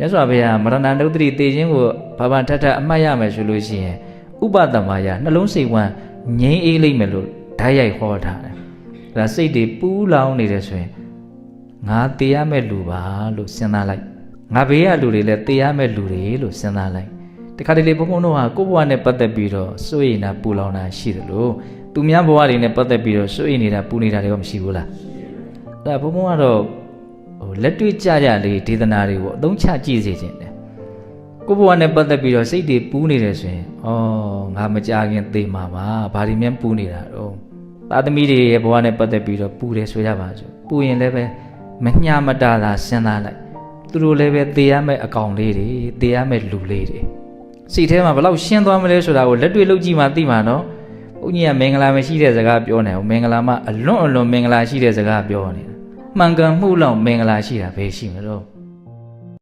ရသော်ဘုရားမရဏတုတ္တိတေခြင်းကိုဘာဘာထထအမှတ်ရမယ်ဆိုလို့ရှိရင်ဥပတမယနှလုံးစိတ်ဝမ်းငြိမ်းအေးလိမ့်မယ်လို့ဓာတ်ရိုက်ဟောထားတယ်။ဒါစိတ်တွေပူးလောင်နေတယ်ဆိုရင်ငါတေရမဲ့လူပါလို့စဉ်းစားလိုက်။ငါဘေးကလူတွေလည်းတေရမဲ့လူတွေလို့စဉ်းစားလိုက်။တခါတလေဘုန်းဘုန်းတို့ဟာကိုယ့်ဘဝနဲ့ပတ်သက်ပြီးတော့စိုးရိမ်တာပူလောင်တာရှိတယ်လို့သူများဘဝတွေနဲ့ပတ်သက်ပြီးတော့စိုးရိမ်နေတာပူနေတာတွေကမရှိဘူးလား။အဲ့ဒါဘုန်းဘုန်းကတော့ ဟိုလက်တွေ့ကြကြလေးဒေသနာတွေကိုအသုံးချကြည့်စေခြင်းတယ်။ကိုယ့်ဘဝနဲ့ပတ်သက်ပြီးတော့စိတ်တွေပူနေတယ်ဆိုရင်ဩငါမကြခင်သေမှာပါဘာဒီမြန်ပူနေတာတော့သာသမီတွေရဲ့ဘဝနဲ့ပတ်သက်ပြီးတော့ပူတယ်ဆိုရပါစို့ပူရင်လည်းပဲမညမတာတာစဉ်းစားလိုက်သူတို့လည်းပဲသေရမယ့်အကောင်လေးတွေသေရမယ့်လူလေးတွေစိတ်ထဲမှာဘယ်လောက်ရှင်းသွားမလဲဆိုတာကိုလက်တွေ့လုပ်ကြည့်မှသိမှာနော်ဘုန်းကြီးကမင်္ဂလာမရှိတဲ့စကားပြောနေအောင်မင်္ဂလာမအလွန်အလွန်မင်္ဂလာရှိတဲ့စကားပြောနေတာ မှန်ကန်မှုလောက်မင်္ဂလာရှိတာပဲရှိမလို့